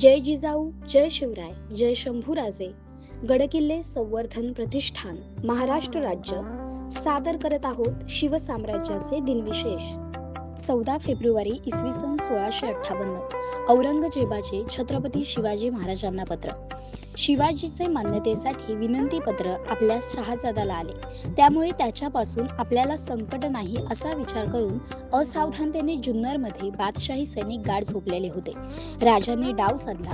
जय जिजाऊ जय शिवराय जय शंभूराजे. गडकिल्ले संवर्धन प्रतिष्ठान महाराष्ट्र राज्य. सादर करत आहोत शिवसाम्राज्याचे दिनविशेष. चौदा फेब्रुवारी इसवी सन सोळाशे अठ्ठावन्न. औरंगजेबाचे छत्रपती शिवाजी महाराजांना पत्र. शिवाजीचे मान्यतेसाठी विनंती पत्र आपल्या शहाजादाला आले. त्यामुळे त्याच्यापासून आपल्याला संकट नाही असा विचार करून असावधानतेने जुन्नरमध्ये बादशाही सैनिक गाढ झोपलेले होते. राजांनी डाव साधला.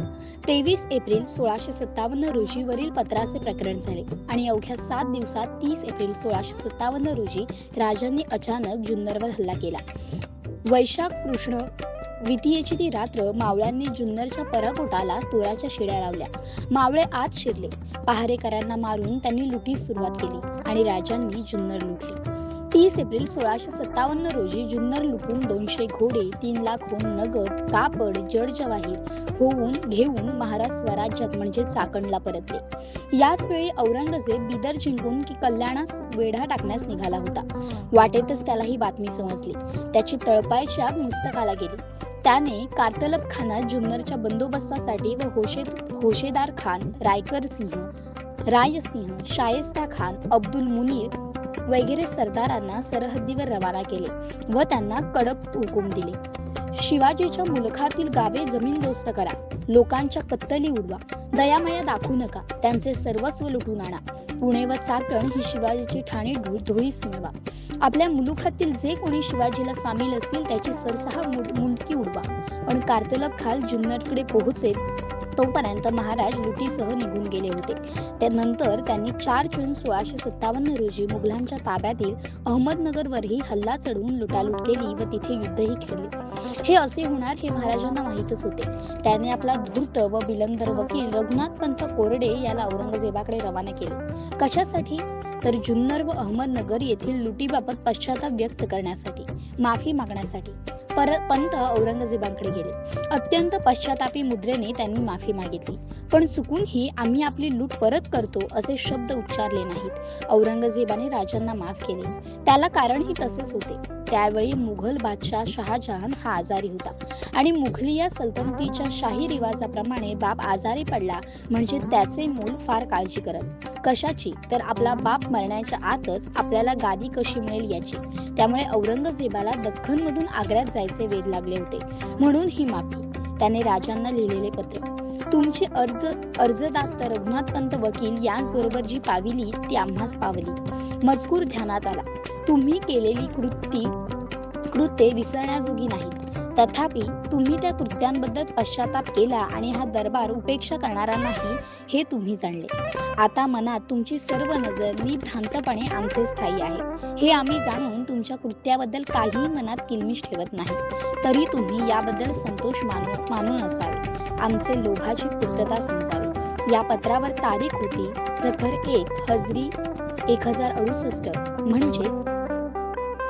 तेवीस एप्रिल सोळाशे सत्तावन्न रोजी वरील पत्राचे प्रकरण झाले आणि अवघ्या सात दिवसात तीस एप्रिल सोळाशे सत्तावन्न रोजी राजांनी अचानक जुन्नरवर हल्ला केला. वैशाख कृष्ण वितीयेची ती रात्र मावळ्यांनी जुन्नरच्या पराकोटाला चोराच्या शिड्या लावल्या. मावळे आत शिरले. पहारेकरांना मारून त्यांनी लुटीस सुरुवात केली आणि राजांनी जुन्नर लुटली. तीस एप्रिल सोळाशे सत्तावन्न रोजी जुन्नर लुटून दोनशे घोडे तीन लाखहून नगद कापड जडजवाहीर होऊन घेऊन महाराज स्वराज्यात म्हणजे चाकणला परतले. याच वेळी औरंगजेब बिदर जिंकून की कल्याणास वेढा टाकण्यास निघाला होता. वाटेतच त्याला ही बातमी समजली. त्याची तळपायच्या मुस्तकाला गेली. त्याने कार्तलब खाना जुन्नरच्या बंदोबस्तासाठी व होशे होशेदार खान रायकर सिंह रायसिंह शायस्ता खान अब्दुल मुनीर वगैरे सरदारांना सरहद्दीवर रवाना केले व त्यांना कडक हुकूम दिले. शिवाजीच्या मुलखातील गावे जमीनदोस्त करा. लोकांच्या कत्तली उडवा. दयामया दाखवू नका. त्यांचे सर्वस्व लुटून आणा. पुणे व चाकण ही शिवाजीची ठाणे धु- धुळीस मिळवा आपल्या मुलुखातील जे कोणी शिवाजीला सामील असतील त्याची सरसहा मुंडकी उडवा. पण कार्तलब खाल जुन्नरकडे पोहोचेल तोपर्यंत महाराज लुटीसह निघून गेले होते. त्यानंतर त्यांनी चार जून सोळाशे सत्तावन्न रोजी मुघलांच्या ताब्यातील अहमदनगरवरही हल्ला चढवून लुटालूट केली व तिथे युद्धही खेळले. हे असे होणार हे महाराजांना माहीतच होते. त्याने आपला धूर्त व बिलंदर वकील रघुनाथ पंत कोरडे याला औरंगजेबाकडे रवाना केले. कशासाठी? तर जुन्नर व अहमदनगर येथील लुटीबाबत पश्चाताप व्यक्त करण्यासाठी. माफी मागण्यासाठी. पर पंत औरंगजेबाकडे गेले. अत्यंत पश्चातापी मुद्रेने त्यांनी माफी मागितली. पण चुकूनही आम्ही आपली लूट परत करतो असे शब्द उच्चारले नाहीत. औरंगजेबाने राजांना माफ केले. त्याला कारणही तसेच होते. त्यावेळी मुघल बादशाह शहाजहान हा आजारी होता. आणि मुघलिया सल्तनतीच्या शाही रिवाजाप्रमाणे बाप आजारी पडला म्हणजे त्याचे मूल फार काळजी करत. कशाची? तर आपला बाप मरण्याच्या आतच आपल्याला गादी कशी मिळेल याची. त्यामुळे औरंगजेबाला दख्खनमधून आग्र्यात जायचे वेध लागले होते. म्हणून ही माफी. त्याने राजांना लिहिलेले पत्र. तुमची अर्ज अर्जदास्त रघुनाथ पंत वकील याचबरोबर जी पाविली ती आम्हाच पावली. मजकूर ध्यानात आला. तुम्ही केलेली कृती कृत्ये विसरण्याजोगी नाहीत तथापि तुम्ही त्या कृत्यांबद्दल पश्चाताप केला आणि हा दरबार उपेक्षा करणारा नाही हे तुम्ही जाणले. आता मनात तुमची सर्व नजर निभ्रांतपणे आमचेच स्थायी आहे. हे आम्ही जाणून तुमच्या कृत्याबद्दल काहीही मनात किलमिश ठेवत नाही. तरी तुम्ही याबद्दल संतोष मानू मानून असावे. आमचे लोभाची पूर्तता समजावी. या पत्रावर तारीख होती सखर एक हजरी एक हजार अडुसष्ट म्हणजेच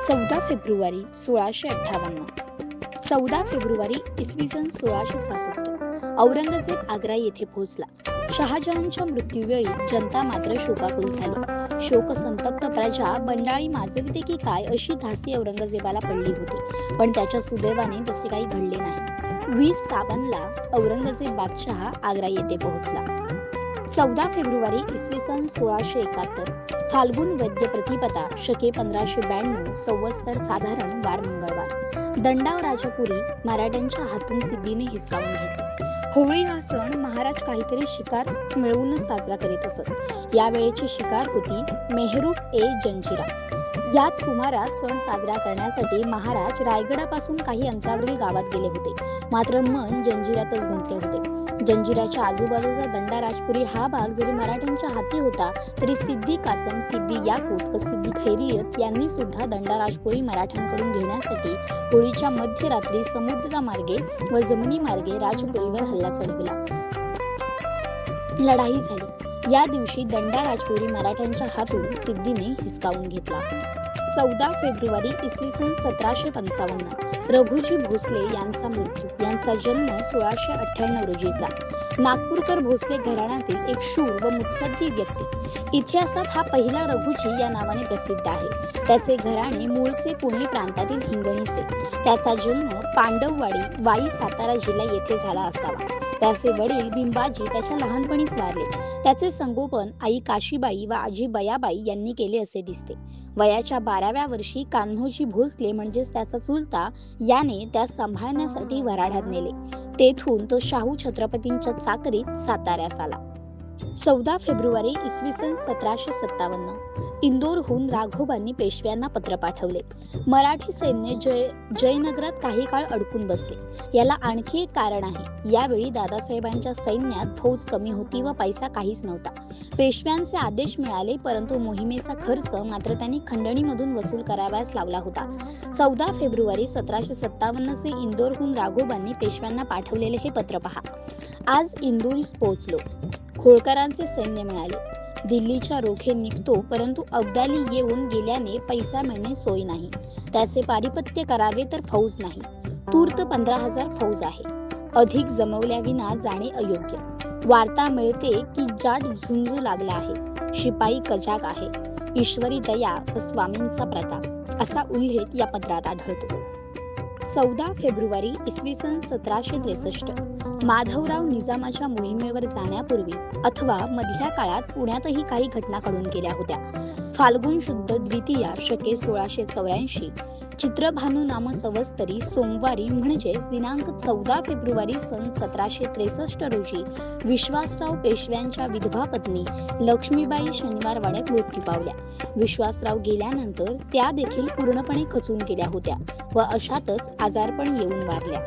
चौदा फेब्रुवारी सोळाशे अठ्ठावन्न. चौदा फेब्रुवारी इसवी सन सोळाशे सहासष्ट. औरंगजेब आग्रा येथे पोहोचला. शहाजहानच्या मृत्यूवेळी जनता मात्र शोकाकुल झाली. शोक संतप्त प्रजा बंडाळी माजविते की काय अशी धास्ती औरंगजेबाला पडली होती. पण त्याच्या सुदैवाने तसे काही घडले नाही. वीस सावनला औरंगजेब बादशहा आग्रा येथे पोहोचला. चौदा फेब्रुवारी इसवी सन सोळाशे एकाहत्तर. फाल्गुन वैद्य प्रतिपदा शके पंधराशे ब्याण्णव संवत्सर साधारण वार मंगळवार. दंडाव राजापुरी मराठ्यांच्या हातून सिद्धीने हिसकावून घेतले. होळी हा सण महाराज काहीतरी शिकार मिळवूनच साजरा करीत असत. यावेळेची शिकार होती मेहरू ए. जंजिरा. याच सुमारास सण साजरा करण्यासाठी महाराज रायगडापासून काही अंतरावरील गावात गेले होते. मात्र मन जंजिरातच गुंतले होते. जंजिराच्या आजूबाजूचा दंडा राजपुरी हा भाग जरी मराठ्यांच्या हाती होता तरी सिद्धी कासम सिद्धी याकूत व सिद्धी खैरियत यांनी सुद्धा दंडा राजपुरी मराठ्यांकडून घेण्यासाठी होळीच्या मध्यरात्री समुद्रा मार्गे व जमिनी मार्गे राजपुरीवर हल्ला चढविला. लढाई झाली. या दिवशी दंडा राजपुरी मराठ्यांच्या हातून सिद्धीने हिसकावून घेतला. चौदा फेब्रुवारी इसवी सन सतराशे पंचावन्न. रघुजी भोसले यांचा मृत्यू. यांचा जन्म सोळाशे अठ्ठ्याण्णव रोजीचा. नागपूरकर भोसले घराण्यातील एक शूर व मुत्सद्दी व्यक्ती. इतिहासात हा पहिला रघुजी या नावाने प्रसिद्ध आहे. त्याचे घराणे मूळचे पुणे प्रांतातील हिंगणीचे. त्याचा जन्म पांडववाडी वाई सातारा जिल्हा येथे झाला असावा. त्याचे वडील बिंबाजी त्याच्या लहानपणीच वारले. त्याचे संगोपन आई काशीबाई व आजी बयाबाई यांनी केले असे दिसते. वयाच्या बाराव्या वर्षी कान्होजी भोसले म्हणजेच त्याचा चुलता याने त्यास सांभाळण्यासाठी वराडात नेले. तेथून तो शाहू छत्रपतींच्या चाकरीत साताऱ्यास आला. चौदा फेब्रुवारी इसवी सन सतराशे सत्तावन्न. इंदोरहून राघोबांनी पेशव्यांना पत्र पाठवले. मराठी सैन्य जय जयनगरात काही काळ अडकून बसले. याला आणखी एक कारण आहे. यावेळी दादासाहेबांच्या सैन्यात फौज कमी होती व पैसा काहीच नव्हता. पेशव्यांचे आदेश मिळाले परंतु मोहिमेचा खर्च मात्र त्यांनी खंडणीमधून वसूल करावयास लावला होता. चौदा फेब्रुवारी सतराशे सत्तावन्न से इंदोरहून राघोबांनी पेशव्यांना पाठवलेले हे पत्र पहा. आज इंदोरीस पोहोचलो. खोळकरांचे सैन्य मिळाले. दिल्लीच्या रोखे निघतो परंतु अब्दाली येऊन गेल्याने पैसा मिळणे सोय नाही. त्याचे पारिपत्य करावे तर फौज नाही. तूर्त पंधरा हजार फौज आहे. अधिक जमवल्याविना जाणे अयोग्य. वार्ता मिळते की जाट झुंजू लागला आहे. शिपाई कजाक आहे. ईश्वरी दया व स्वामींचा प्रताप. असा उल्लेख या पत्रात आढळतो. चौदा फेब्रुवारी इसवी सन सतराशे त्रेसष्ट. माधवराव निजामाच्या मोहिमेवर जाण्यापूर्वी अथवा मधल्या काळात पुण्यातही काही घटना घडून गेल्या होत्या. फाल्गुन शुद्ध द्वितीया शके सोळाशे चौऱ्याऐंशी चित्रभानू नाम सवस्तरी सोमवारी म्हणजेच दिनांक चौदा फेब्रुवारी सन सतराशे त्रेसष्ट रोजी विश्वासराव पेशव्यांच्या विधवा पत्नी लक्ष्मीबाई शनिवार वाड्यात मृत्यू पावल्या. विश्वासराव गेल्यानंतर त्या देखील पूर्णपणे खचून गेल्या होत्या व अशातच आजारपण येऊन वारल्या.